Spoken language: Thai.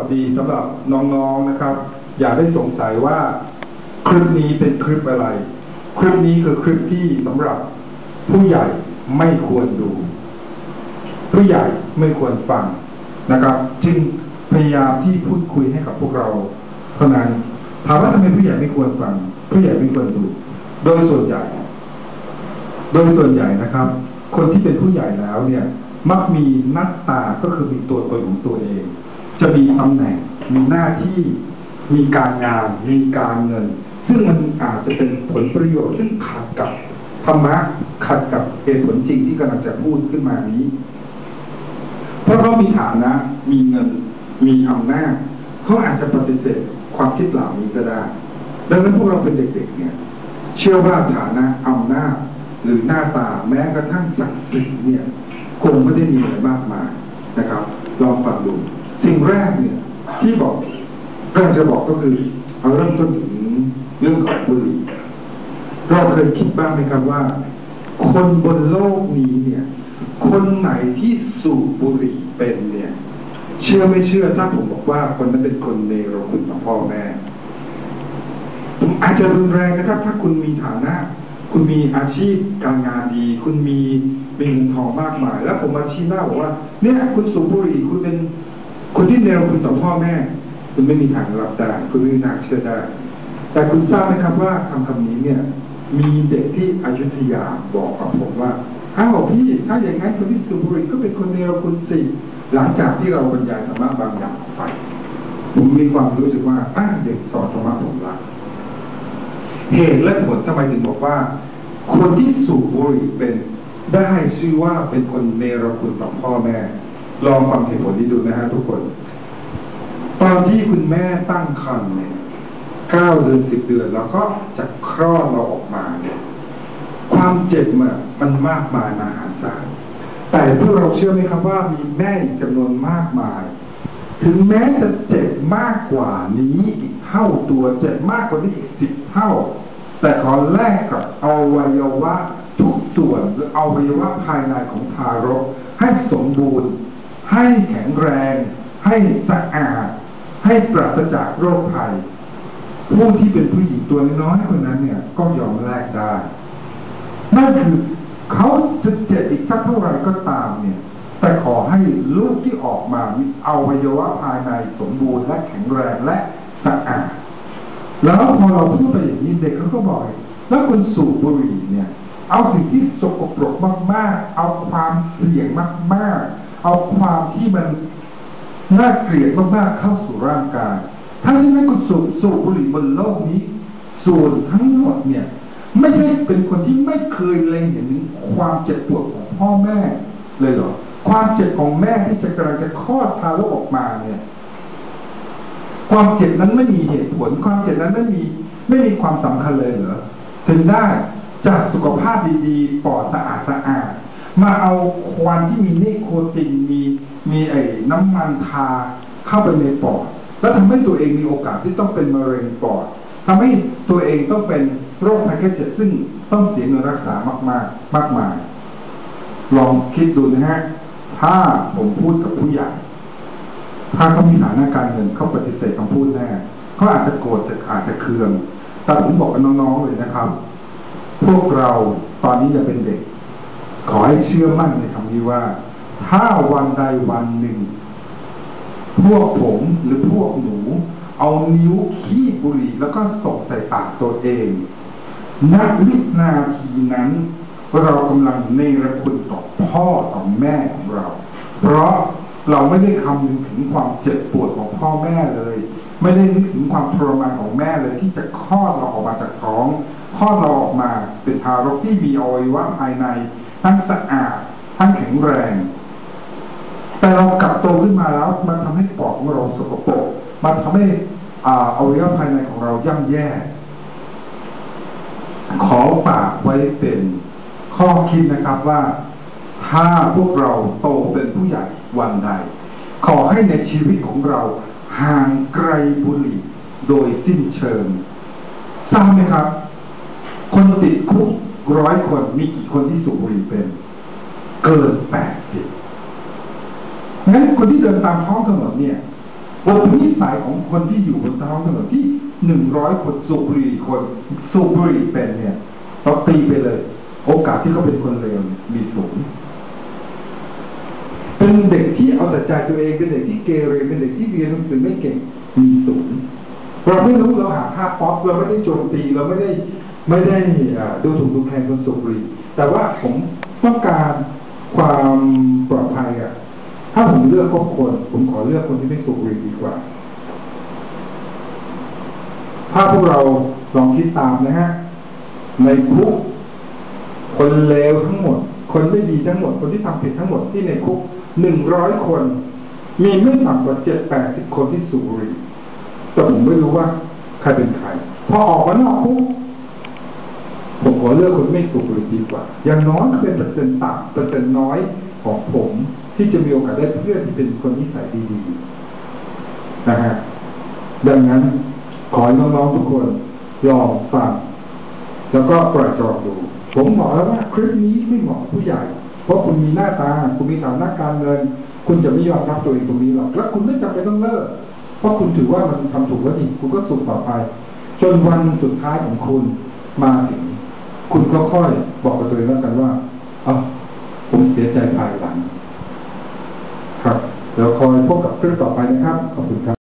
วัสดีสำหรับน้องๆนะครับ อย่าได้สงสัยว่าคลิปนี้เป็นคลิปอะไร คลิปนี้คือคลิปที่สำหรับผู้ใหญ่ไม่ควรดู ผู้ใหญ่ไม่ควรฟังนะครับ จึงพยายามที่พูดคุยให้กับพวกเราเท่านั้นถามว่าทำไมผู้ใหญ่ไม่ควรฟัง ผู้ใหญ่ไม่ควรดู โดยส่วนใหญ่ โดยส่วนใหญ่นะครับ คนที่เป็นผู้ใหญ่แล้วเนี่ย มักมีหน้าตาก็คือมีตัวตนของตัวเอง จะมีตำแหน่ง มีหน้าที่ มีการงาน มีการเงิน ซึ่งมันอาจจะเป็นผลประโยชน์ซึ่งขัดกับธรรมะขัดกับเหตุผลจริงที่กำลังจะพูดขึ้นมานี้ เพราะเขามีฐานะ มีเงิน มีอำนาจเขาอาจจะปฏิเสธความคิดเหล่านี้ก็ได้ ดังนั้นพวกเราเป็นเด็กๆเนี่ย เชื่อว่าฐานะอำนาจหรือหน้าตาแม้กระทั่งศักดิ์ศรีเนี่ยคงไม่ได้มีอะไรมากมายนะครับ ลองฟังดู สิ่งแรกเนี่ยที่บอกกำลังจะบอกก็คือเอาเริ่มต้นถึงเรื่องของบุหรี่เราเคยคิดบ้างไหมครับว่า คนบนโลกนี้เนี่ย คนไหนที่สูบบุหรี่เป็นเนี่ย เชื่อไม่เชื่อถ้าผมบอกว่าคนนั้นเป็นคนเนรคุณต่อพ่อแม่ผมอาจจะรุนแรงนะครับถ้าคุณมีฐานะ คุณมีอาชีพการงานดี คุณมีมีเงินทองมากมาย แล้วผมมาชี้หน้าบอกว่า เนี่ยคุณสูบบุหรี่คุณเป็น คนที่เนรคุณต่อพ่อแม่ คุณไม่มีทางรับได้คุณไม่มีทางเชื่อได้ แต่คุณทราบไหมครับว่าคำคำนี้เนี่ย มีเด็กที่อยุธยาบอกกับผมว่าอ้าวพี่ถ้าอย่างนั้นคนที่สูบบุหรี่ก็เป็นคนเนรคุณสิหลังจากที่เราบรรยายธรรมะบางอย่างไปผมมีความรู้สึกว่าอ้าเด็กสอนธรรมะผมละเหตุและผลทำไมถึงบอกว่า คนที่สูบบุหรี่เป็นได้ชื่อว่าเป็นคนเนรคุณต่อพ่อแม่ ลองฟังเหตุผลนี้ดูนะฮะทุกคน ตอนที่คุณแม่ตั้งครรภ์เนี่ยเก้าเดือนสิบเดือน แล้วก็จะคลอดเราออกมาเนี่ยความเจ็บมันมันมากมายมหาศาลแต่พวกเราเชื่อไหมครับว่ามีแม่อีกจำนวนมากมาย ถึงแม้จะเจ็บมากกว่านี้อีกเท่าตัวเจ็บมากกว่านี้อีกสิบเท่า แต่ขอแลกกับอวัยวะทุกส่วนหรืออวัยวะภายในของทารกให้สมบูรณ์ ให้แข็งแรง ให้สะอาด ให้ปราศจากโรคภัย ผู้ที่เป็นผู้หญิงตัวน้อยคนนั้นเนี่ย ก็ยอมแลกได้นั่นคือเขาจะเจ็บอีกสักเท่าไหร่ก็ตามเนี่ย แต่ขอให้ลูกที่ออกมามีอวัยวะภายในสมบูรณ์และแข็งแรงและสะอาด แล้วพอเราพูดไปอย่างนี้เด็กเขาก็บอกแล้วคุณสูบบุหรี่เนี่ย เอาสิ่งที่สกปรกมาก ๆ เอาความเสี่ยงมาก ๆ เอาความที่มันน่าเกลียดมากๆเข้าสู่ร่างกายถ้าที่ไม่คุณสูบสูบบุหรี่บนโลกนี้ ส่วนทั้งหมดเนี่ย ไม่ใช่เป็นคนที่ไม่เคยเล็งเห็นความเจ็บปวดของพ่อแม่เลยเหรอ ความเจ็บของแม่ที่จะกำลังจะคลอดทารกออกมาเนี่ย ความเจ็บนั้นไม่มีเหตุผล ความเจ็บนั้นไม่มีไม่มีความสำคัญเลยเหรอ ถึงได้จากสุขภาพดีๆ ปอดสะอาดสะอาด มาเอาควันที่มีนิโคตินมีมีไอ้น้ำมันทาเข้าไปในปอด แล้วทำให้ตัวเองมีโอกาสที่ต้องเป็นมะเร็งปอดทำให้ตัวเองต้องเป็นโรคภัยแค่เจ็บซึ่งต้องเสียเงินรักษามากมากมากมาย ลองคิดดูนะฮะ ถ้าผมพูดกับผู้ใหญ่ ถ้าเขามีฐานะการเงินเขาปฏิเสธคำพูดแน่เขาอาจจะโกรธจะอาจจะเคือง แต่ผมบอกกับน้องๆเลยนะครับ พวกเราตอนนี้จะเป็นเด็ก ขอให้เชื่อมั่นในคำนี้ว่า ถ้าวันใดวันหนึ่ง พวกผมหรือพวกหนู เอานิ้วขี้บุหรี่แล้วก็ส่งใส่ปากตัวเองณวินาทีนั้น เรากำลังเนรคุณต่อพ่อต่อแม่ของเรา เพราะเราไม่ได้คำนึงถึงความเจ็บปวดของพ่อแม่เลย ไม่ได้นึกถึงความทรมานของแม่เลย ที่จะคลอดเราออกมาจากท้องคลอดเราออกมาเป็นทารกที่มีอวัยวะภายใน ทั้งสะอาดทั้งแข็งแรง แต่เรากลับโตขึ้นมาแล้ว มันทำให้ปอดของเราสกปรกมันทำให้อาอวัยวะภายในของเราย่ำแย่ ขอฝากไว้เป็นข้อคิดนะครับว่า ถ้าพวกเราโตเป็นผู้ใหญ่วันใด ขอให้ในชีวิตของเราห่างไกลบุหรี่โดยสิ้นเชิงทราบไหมครับ คนติดคุก ร้อยคนมีกี่คนที่สูบบุหรี่เป็น เกินแปดสิบงั้นคนที่เดินตามท้องถนนเนี่ยอุนิสัยของคนที่อยู่บนท้องถนนที่หนึ่งร้อยคนสูบบุหรี่คนสูบบุหรี่เป็นเนี่ยเราตีไปเลย โอกาสที่เขาเป็นคนเลวมีสูงเป็นเด็กที่เอาแต่ใจตัวเองเป็นเด็กที่เกเรเป็นเด็กที่เรียนหนังสือไม่เก่งมีสูง เราไม่รู้เราหาค่าป๊อปเราไม่ได้โจมตีเราไม่ได้ไม่ได้ดูถูกดูแคลนคนสูบบุหรี่แต่ว่าผมต้องการความปลอดภัยอะ ถ้าผมเลือกคบคน ผมขอเลือกคนที่ไม่สูบบุหรี่ดีกว่า ถ้าพวกเราลองคิดตามนะฮะในคุกคนเลวทั้งหมด คนไม่ดีทั้งหมด คนที่ทำผิดทั้งหมดที่ในคุกหนึ่งร้อยคน มีไม่ต่ำกว่าเจ็ดแปดสิบคนที่สูบบุหรี่ แต่ผมไม่รู้ว่าใครเป็นใคร พอออกมานอกคุกผมขอเลือกคนไม่สูบบุหรี่ดีกว่า อย่างน้อยเป็นเปอร์เซ็นต์ต่ำเปอร์เซ็นต์น้อยของผมที่จะมีโอกาสได้เพื่อนที่เป็นคนนิสัยดีๆนะฮะดังนั้นขอให้น้องๆทุกคนลองฟังแล้วก็ปล่อยจองดู ผมบอกแล้วว่าคลิปนี้ไม่เหมาะผู้ใหญ่ เพราะคุณมีหน้าตา คุณมีฐานะการเงิน คุณจะไม่ยอมรับตัวเองตรงนี้หรอก และคุณไม่จำเป็นต้องเลิก เพราะคุณถือว่ามันทำถูกแล้วนี่คุณก็สุขต่อไป จนวันสุดท้ายของคุณมาถึงคุณก็ค่อยบอกกับตัวเองแล้วกันว่า เอ๋อผมเสียใจภายหลัง ครับ แล้วคอยพบกับคลิปต่อไปนะครับ ขอบคุณครับ